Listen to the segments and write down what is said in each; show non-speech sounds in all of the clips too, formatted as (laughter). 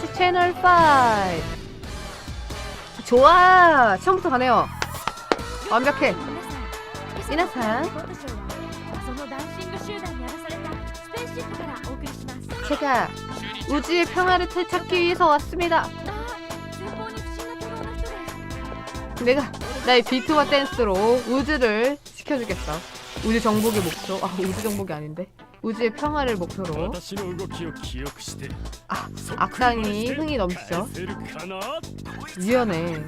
다시 채널 5 좋아. 처음부터 가네요. 완벽해. 이나상 제가 우주의 평화를 찾기 위해서 왔습니다. 내가 나의 비트와 댄스로 우주를 지켜주겠어 우주 정복의 목표. 아 우주 정복이 아닌데. 우주의 평화를 목표로 아, 악당이 흥이 넘치죠. 유연해.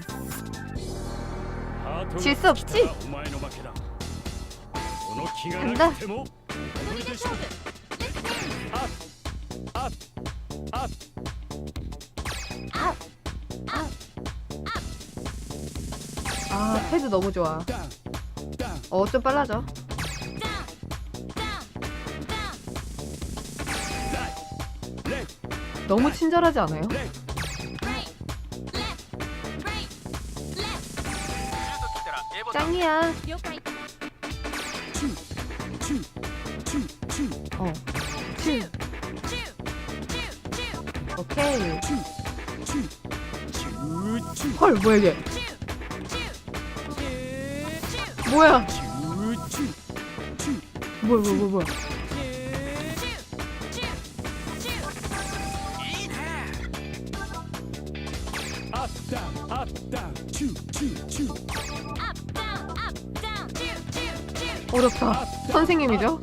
질 수 없지? 간다. 아, 패드 너무 좋아. 어, 좀 빨라져. 너무 친절하지 않아요? 짱이야. 어. 오케이. 헐, 뭐야 이게? 뭐야? 뭐야, 뭐야, 뭐야. 어렵다. 선생님이죠?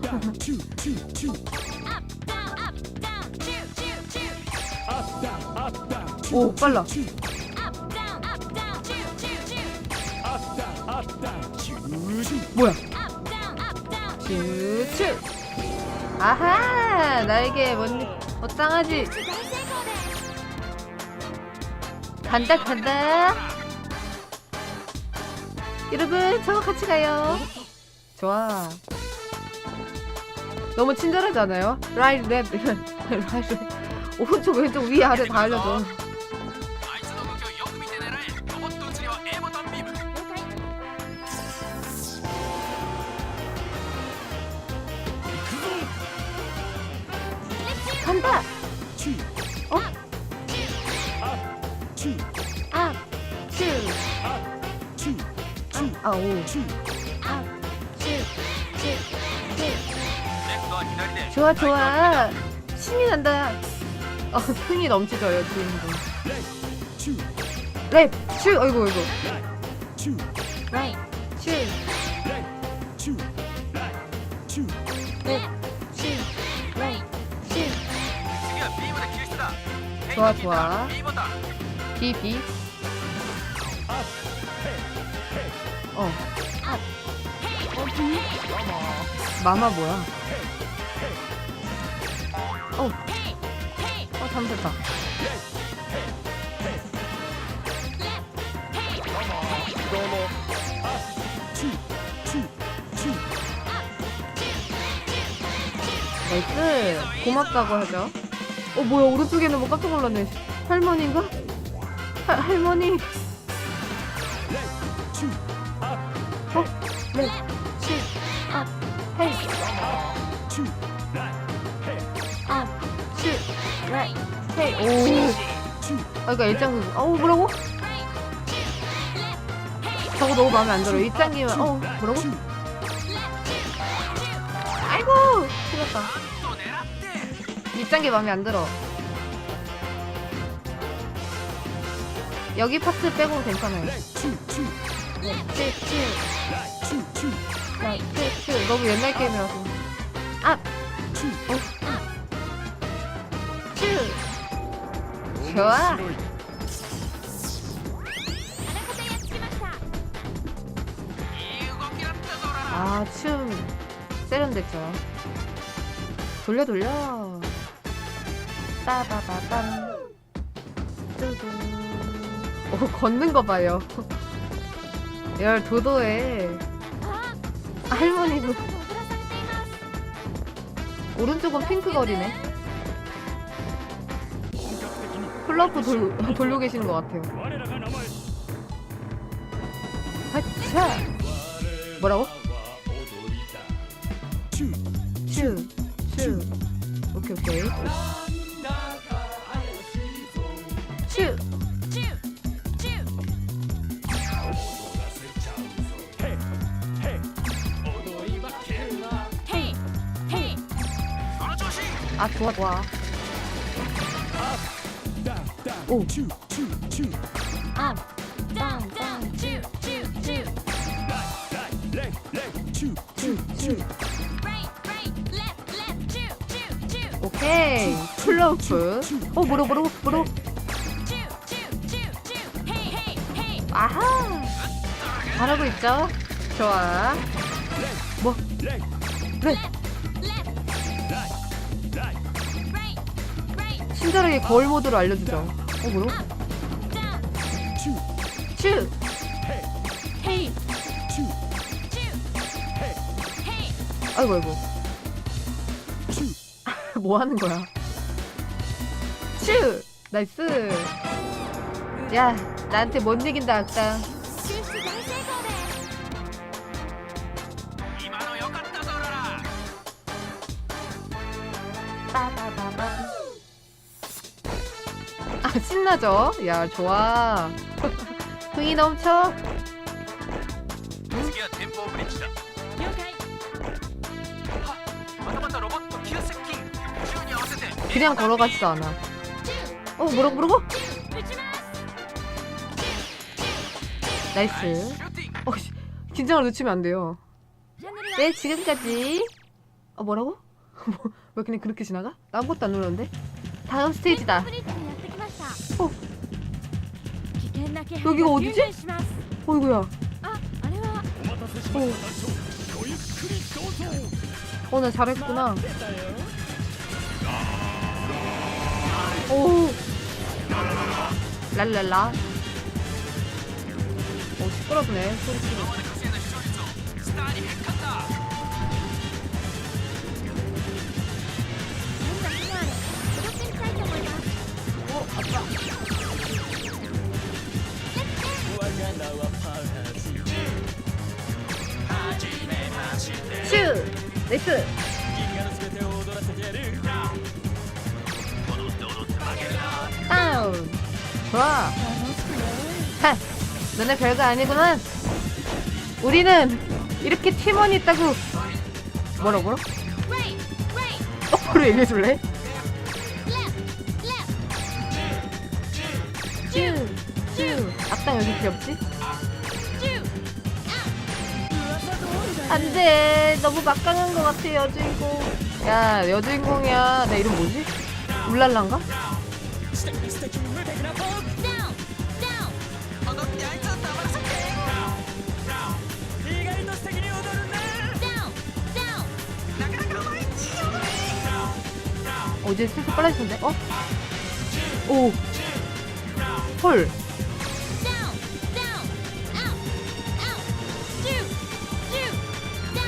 오, 빨라. 뭐야? 슈츄! 아하! 나에게 뭔, 어짱하지? 간다, 간다! 여러분, 저와 같이 가요. 좋아. 너무 친절하지 않아요? 라이 랩 이런 라이 랩 오른쪽 왼쪽 위 아래 다 알려줘. 간다. 어? 아, 아, 아, 오. 좋아 좋아. 신이 난다. 어 흥이 넘치더요 주인공 랩! 슈! 어이구 어이구. 랩! 슈! 좋아 좋아. 비비. 어. 마마 뭐야? 3세타 나이스 고맙다고 하죠. 어 뭐야 오른쪽에는 뭐 깜짝 놀랐네. 할머니인가? 하, 할머니? 오. 아, 그러니까 일장기. 어우 뭐라고? 저거 너무 마음에 안 들어. 일장기면 어 뭐라고? 아이고 틀렸다. 일장기 마음에 안 들어. 여기 파트 빼고 괜찮아요. 네, 칠, 칠. 네, 나, 네, 칠, 칠. 너무 옛날 게임이라서. 좋아. 아, 춤 세련됐죠. 돌려 돌려. 따바바밤. 뚜둥. 오, 걷는 거 봐요. 열 도도에 할머니도 오른쪽은 핑크 거리네. 클럽도 돌, 돌고 계시는 것 같아요. 하차! 뭐라고? 츄, 츄. 오케이, 오케이. 츄! 아, 좋아, 좋아. 오. 오. 츄, 츄, 츄. 츄, 츄, 오케이 뭐로 쭈쭈쭈쭈 hey hey hey 아하. 잘하고 있죠? 좋아. 뭐? 그래 right 친절하게 거울 모드로 알려주죠 어 츄, 슈 헤이, 아이고 아이고. 츄. (laughs) 뭐 하는 거야? 슈 나이스. 야 나한테 못 이긴다 아까 아 (laughs) 신나죠 야 좋아 흥이 넘쳐 次は天保ブリッジだ了解はまたまたロボット急接近宙に合わせて 그냥 걸어가지도 않아 어 뭐라고 뭐라고 撃ちます 나이스 シューティング 어, 씨, 긴장을 놓치면 안 돼요. ジャンネルは 네, 지금까지. 어, 뭐라고? (laughs) 뭐, 왜 그냥 그렇게 지나가? 나 아무것도 안 눌렀는데? 다음 스테이지다. ブリッ 여기가 어디지? 어이구야. 어나 어, 잘했구나. 오. 랄랄라. 어, 시끄럽네. 소리 치고. 어, 아빠. 슈! 레프! 다운! 좋아! 하! 너네 별거 아니구만. 우리는 이렇게 팀원이 있다고! 뭐라고? 뭐라? 똑바로 어, 얘기해줄래? 쭉! 쭈! 악당 여기 필요 없지? 안돼 너무 막강한 것 같아 여주인공 야 여주인공이야 내 이름 뭐지? 울랄란가? 어제 슬슬 빨라지는데? 어? 오! 헐!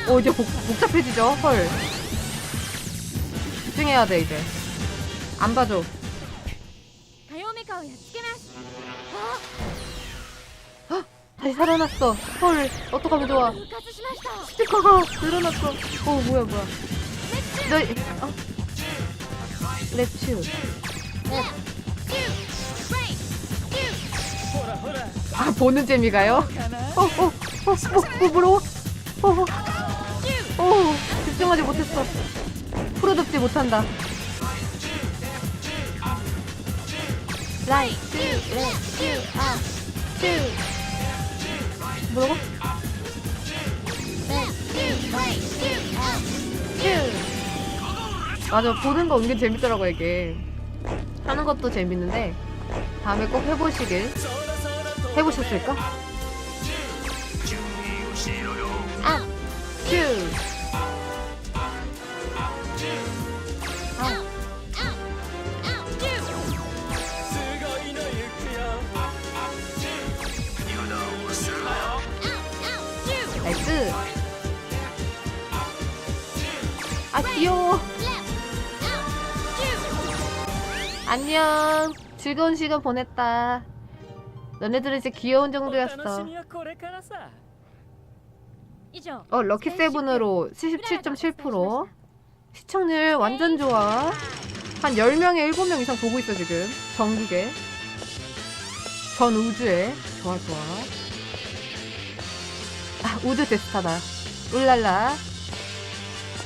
어 이제 복, 복잡해지죠? 헐 집중해야 돼 이제 안 봐줘 헉, 다시 살아났어 헐 어떡하면 좋아 스티커가 늘어났어 어 뭐야 뭐야 너 어? 랩츄 아 보는 재미가요? 어어어어 어, 어, 어, 어, 어, 어, 어, 어, 어, 어, 어, 어, 오, 집중하지 못했어. 프로답지 못한다. 라이, 쭈, 레, 쭈, 아, 쭈. 뭐라고? 레, 쭈, 라이, 쭈, 아, 쭈. 맞아, 보는 거 은근 재밌더라고, 이게. 하는 것도 재밌는데, 다음에 꼭 해보시길. 해보셨을까? 즐거운 시간 보냈다. 너네들은 이제 귀여운 정도였어. 어, 럭키 세븐으로 77.7% 시청률 완전 좋아. 한 10명에 7명 이상 보고 있어 지금. 전국에. 전 우주에. 좋아 좋아. 아, 우주 데스타다. 울랄라.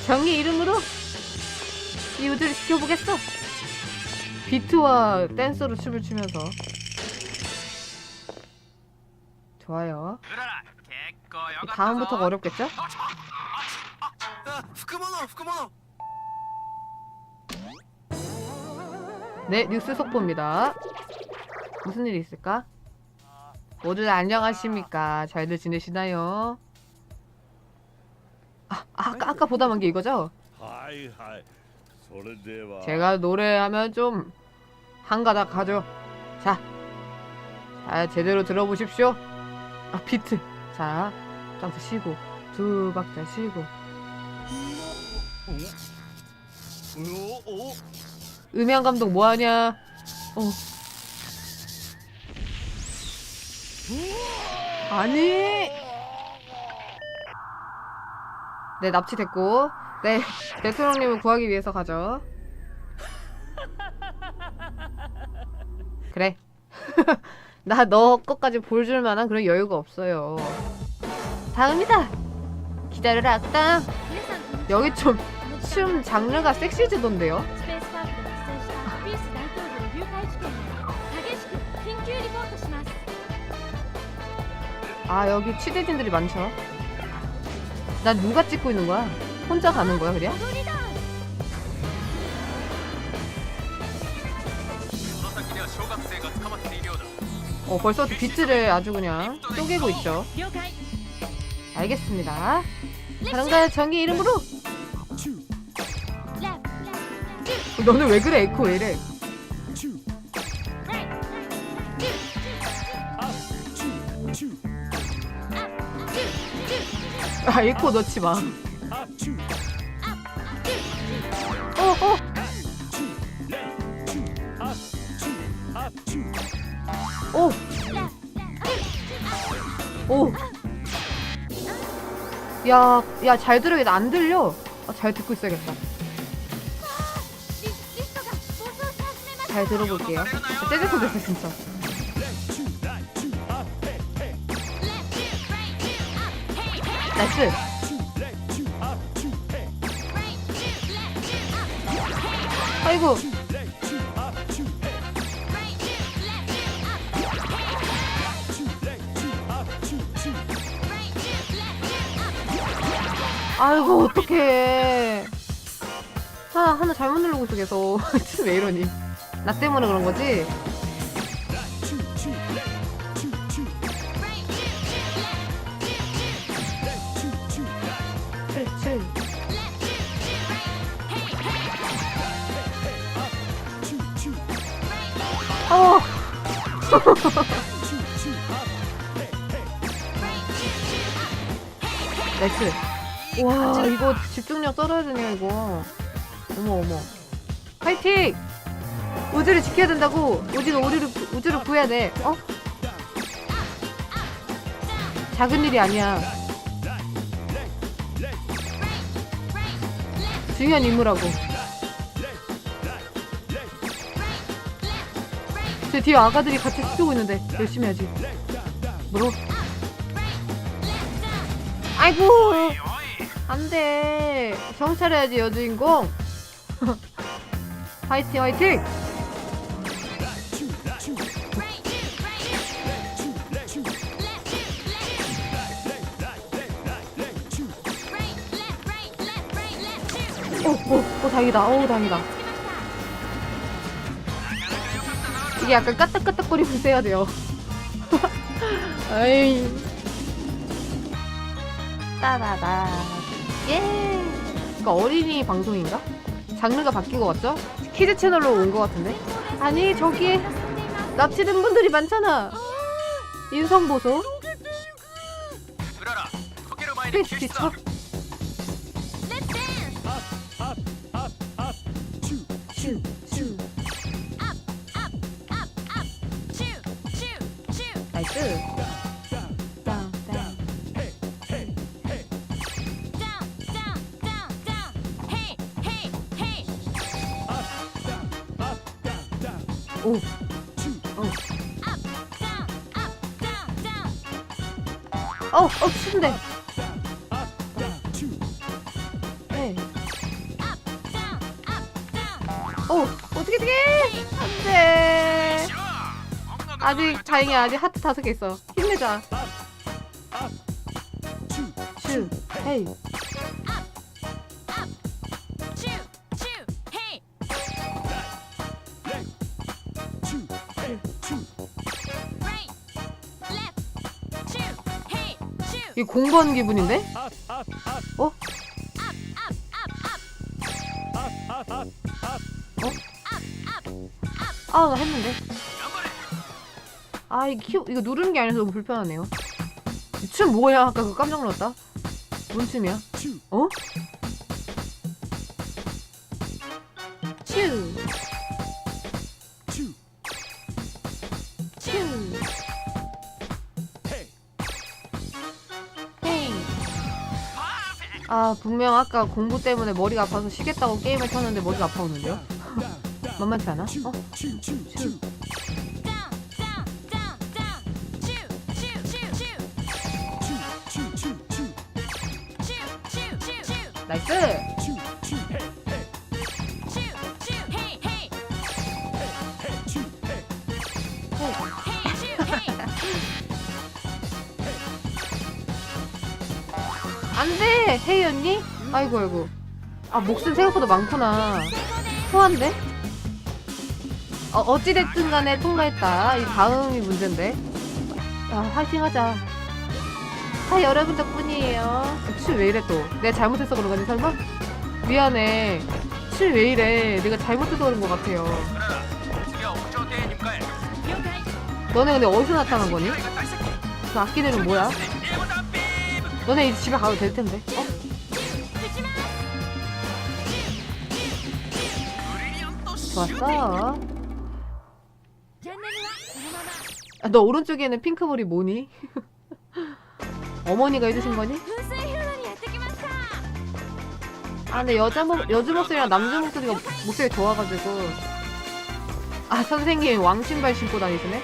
정의 이름으로 이 우주를 지켜보겠어. 비트와 댄스로 춤을 추면서 좋아요 다음부터 어렵겠죠? 네 뉴스 속보입니다. 무슨 일이 있을까? 모두들 안녕하십니까? 잘들 지내시나요? 아, 아까 아까 보다 만게 이거죠? 제가 노래하면 좀 한가닥하죠. 자, 자 제대로 들어보십시오. 아 비트. 자, 박자 쉬고 두 박자 쉬고. 음향 감독 뭐하냐? 어. 아니. 네 납치됐고 네, 메트로님을 구하기 위해서 가죠. 그래. (laughs) 나 너 것까지 볼줄 만한 그런 여유가 없어요. 다음이다. 기다려라, 악당. 여기 좀 춤 장르가 섹시해지던데요? 아 여기 취재진들이 많죠. 나 누가 찍고 있는 거야? 혼자 가는 거야, 그래? 어, 벌써 비트를 아주 그냥 쪼개고 있죠. 알겠습니다. 사랑과 정의 이름으로! 너는 왜 그래, 에코 왜 이래? 아, 에코 넣지 마. 야, 야, 잘 들으겠다. 안 들려. 아, 잘 듣고 있어야겠다. 잘 들어볼게요. 떼제코 됐어, 진짜. 나이스. 아이고. 아이고 어떡해. 하나 하나 잘못 누르고 있어 계속. (laughs) 왜 이러니? 나 때문에 그런 거지? 어. (laughs) 나이스. 와, 이거 집중력 떨어지네요, 이거. 어머, 어머. 파이팅! 우주를 지켜야 된다고! 우주는 우주를, 구- 우주를 구해야 돼. 어? 작은 일이 아니야. 중요한 임무라고. 제 뒤에 아가들이 같이 쓰고 있는데 열심히 하지. 뭐? 아이고, 안 돼. 정신 차려야지, 여주인공. (laughs) 화이팅, 화이팅! 오, 오, 오, 다행이다. 오, 다행이다. 이게 약간 까딱까딱거리면서 해야 돼요. (laughs) 아이. 따다다. 예. 그러니까 어린이 방송인가? 장르가 바뀐 것 같죠? 키즈 채널로 온 것 같은데? 아니 저기에 납치된 분들이 많잖아. 인성 보소. 피스 티처. (laughs) 아직 다행히 아직 하트 다섯 개 있어 힘내자 슈 헤이! 이게 공부하는 기분인데. 어? 핫. 아나 했는데 아 이거 키 이거 누르는 게 아니라서 너무 불편하네요 이춤 뭐야 아까 그거 깜짝 놀랐다 뭔 춤이야 어? 츄. 아 분명 아까 공부 때문에 머리가 아파서 쉬겠다고 게임을 켰는데 머리가 아파오는데요? 만만치 않아? 어? 츄. 나이스! 안돼! 헤이 언니? 아이고 아이고 아 목숨 생각보다 많구나 후한데? 어, 어찌됐든 간에 통과했다 이 다음이 문제인데 야 화이팅 하자 다 여러분 덕분이에요. 칠왜 이래 또? 내가 잘못해서 그런 거지 설마? 미안해. 칠왜 이래? 내가 잘못해서 그런 거 같아요. 너네 근데 어디서 나타난 거니? 그 악기들은 뭐야? 너네 이제 집에 가도 될 텐데. 어? 좋았어. 아, 너 오른쪽에는 핑크 머리 뭐니? (laughs) 어머니가 해주신 거니? 아 근데 여자 목 여주 목소리랑 남자 목소리가 목소리 좋아가지고 아 선생님 왕신발 신고 다니시네?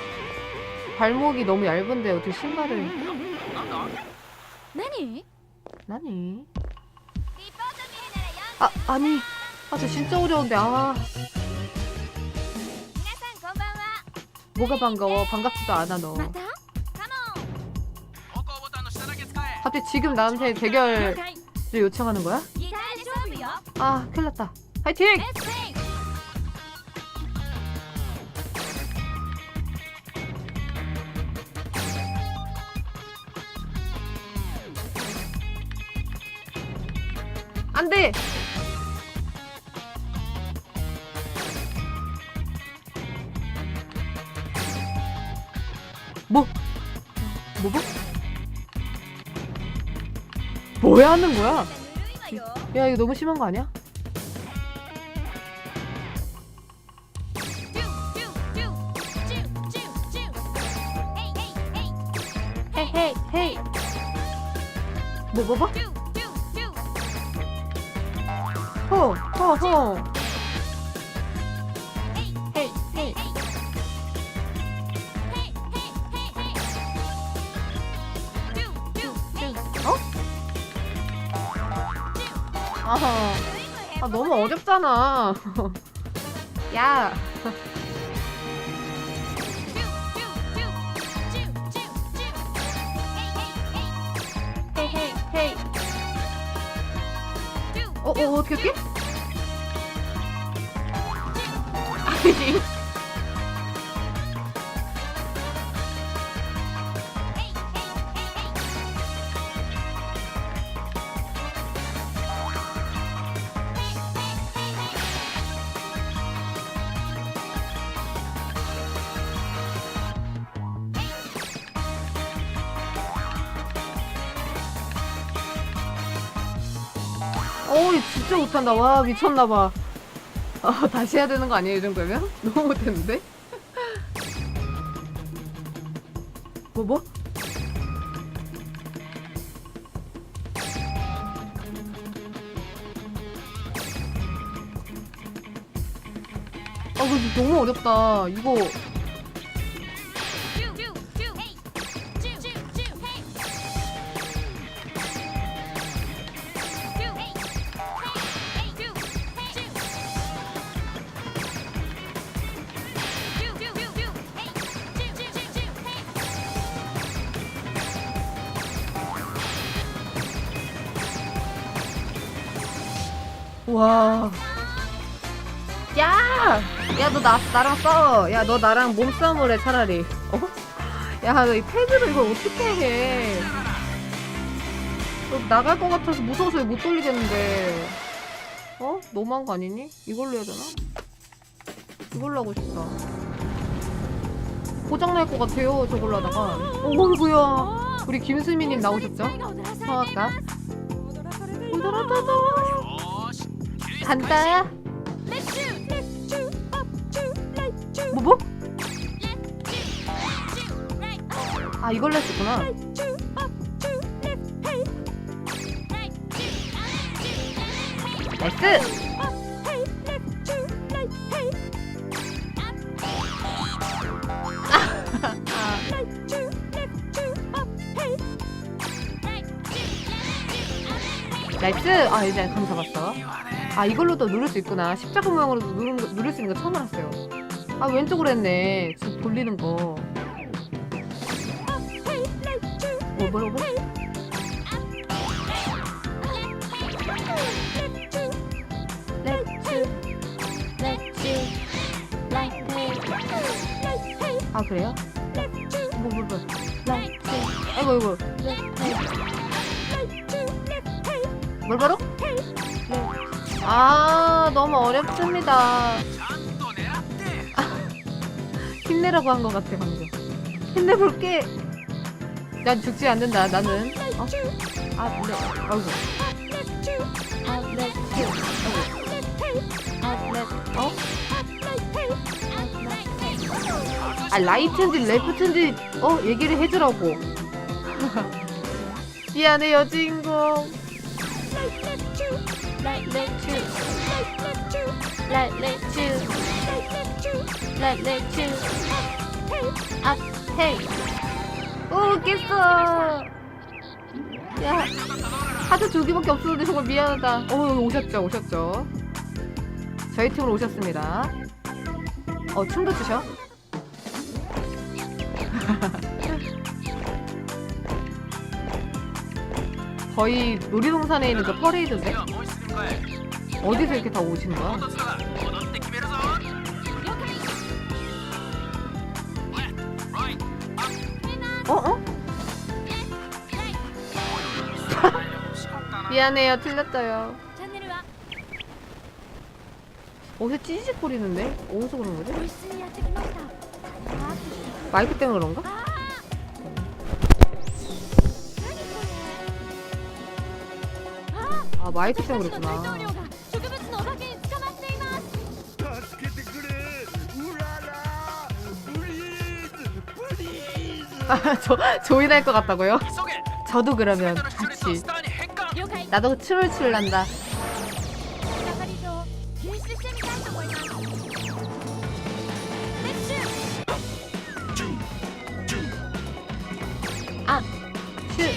발목이 너무 얇은데 어떻게 신발을? 나니? 나니? 아 아니 아저 진짜 어려운데 아 뭐가 반가워 반갑지도 않아 너. 갑자기 지금 나한테 대결을 요청하는 거야? 아 큰일 났다 화이팅! 안돼! 뭐? 뭐뭐? 왜 하는 거야? 야 이거 너무 심한 거 아니야? 헤이 헤이 헤이 뭐 뭐 뭐? 뭐, 뭐? 호호호 아, 아, 너무 어렵잖아. (laughs) 야. 헤이 헤이 헤이. 어, 어, 어 어떻게 할게? 어우 진짜 못한다 와 미쳤나봐 아 다시 해야 되는 거 아니에요 이 정도면? (laughs) 너무 못했는데? (laughs) 뭐 뭐? 아 이거 너무 어렵다 이거 야! 야, 너 나, 나랑 싸워. 야, 너 나랑 몸싸움을 해, 차라리. 어? 야, 너 이 패드로 이걸 어떻게 해. 너 나갈 것 같아서 무서워서 못 돌리겠는데. 어? 너무한 거 아니니? 이걸로 해야 되나? 이걸로 하고 싶다. 고장날 것 같아요, 저걸로 하다가. 어이구야. 우리 김수미님 나오셨죠? 성악가. 오더라더더. 간다. 뭐, 뭐? 아, 이걸로 했었구나. 나이스! 나이스! 아, 이제 감 잡았어. 아, 이걸로도 누를 수 있구나. 십자가 모양으로도 누르는 거, 누를 수 있는 거 처음 알았어요. 아, 왼쪽으로 했네. 지금 돌리는 거. 뭐, 뭐라고? 아, 그래요? 뭐, 뭐, 뭐. 아이고, 아이고. 뭘 바로? 아, 너무 어렵습니다. 힘내라고 한 것 같아, 방금. 힘내볼게. 난 죽지 않는다, 나는. 어? 아, 네. 아이고. 아, 네. 아, 네. 어? 아, 라이트인지 레프트인지, 어? 얘기를 해주라고. 미안해요, 주인공. Let let you, let let you, let let you. 아, 헤이. 오, 깼어. 야, 하드 두 개밖에 없었는데 정말 미안하다. 어, 여기 오셨죠, 오셨죠. 저희 팀으로 오셨습니다. 어, 춤도 추셔. (laughs) 거의 놀이동산에 있는 그 퍼레이드인데? 어디서 이렇게 다 오시는 거야? 미안해요 틀렸어요 어디 찌직거리는데? 어디서 그런 거지? 마이크 때문에 그런가? 아 마이크 때문에 그랬구나 (laughs) 저, 조인할 것 같다고요? 저도 그러면 같이 나도 춤을 출란다. 아, 슛,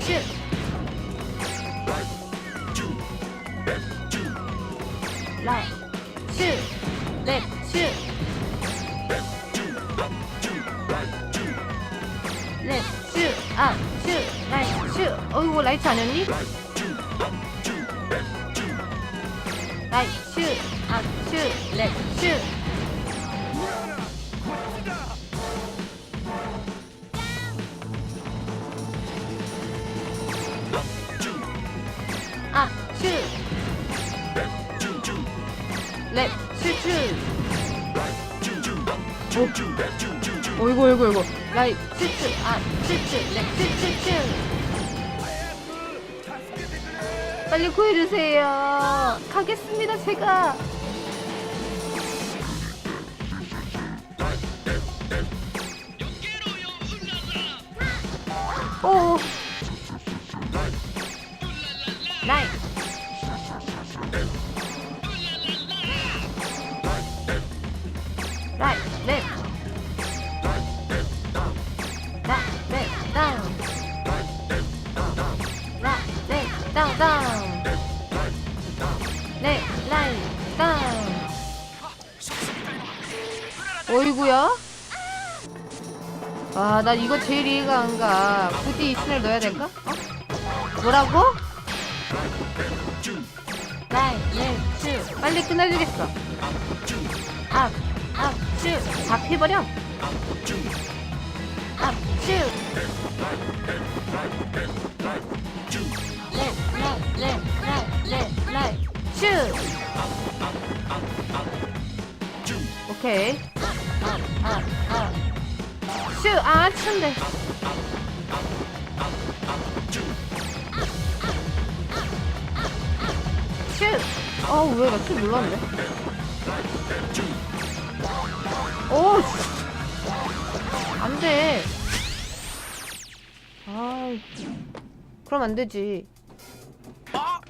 슛. 라, 슛, 랩, 슛. 랩, 슛, 아, 슛, 라이, 슛. 어이구, 라이트 아니었니? 가겠습니다 제가 나 이거 제일 이해가 안 가. 굳이 이 씬을 넣어야 될까? 어? 뭐라고? 렛츠. 빨리 끝내주겠어. 렛, 렛, 렛, 렛, 슈. 오케이. 슈! 아, 찬데. 슈! 아, 왜? 나큐 눌렀네. 오! 안 돼. 아, 그럼 안 되지. 어,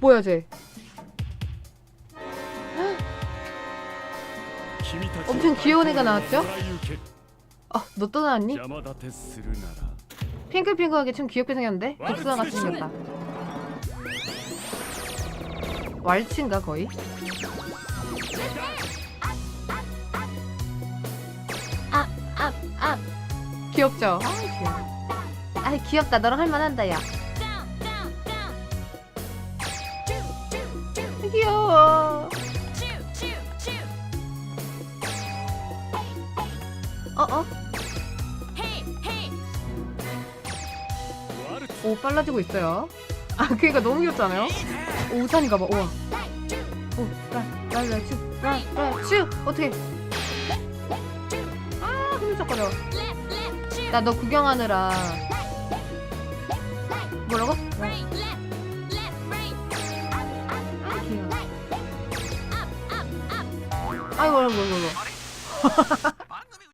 뭐야, 쟤. 엄청 귀여운 애가 나왔죠? 아, 너 또 나왔니? 핑클핑클하게 참 귀엽게 생겼는데? 복숭아 같이 생겼다. 왈츠인가 거의? 아, 아, 아. 귀엽죠? 아, 귀엽다. 아, 너랑 할만한다, 야. 빨라지고 있어요. 아, 그니까 너무 귀엽잖아요? 오, 우산인가봐, 우와. 오, 라, 라, 라, 츄, 라, 라, 츄! 어떻게. 아, 흐물쩍거려. 나 너 구경하느라. 뭐라고? 어. 아, 귀여워. 아이고, 아이고, 아이고. (laughs)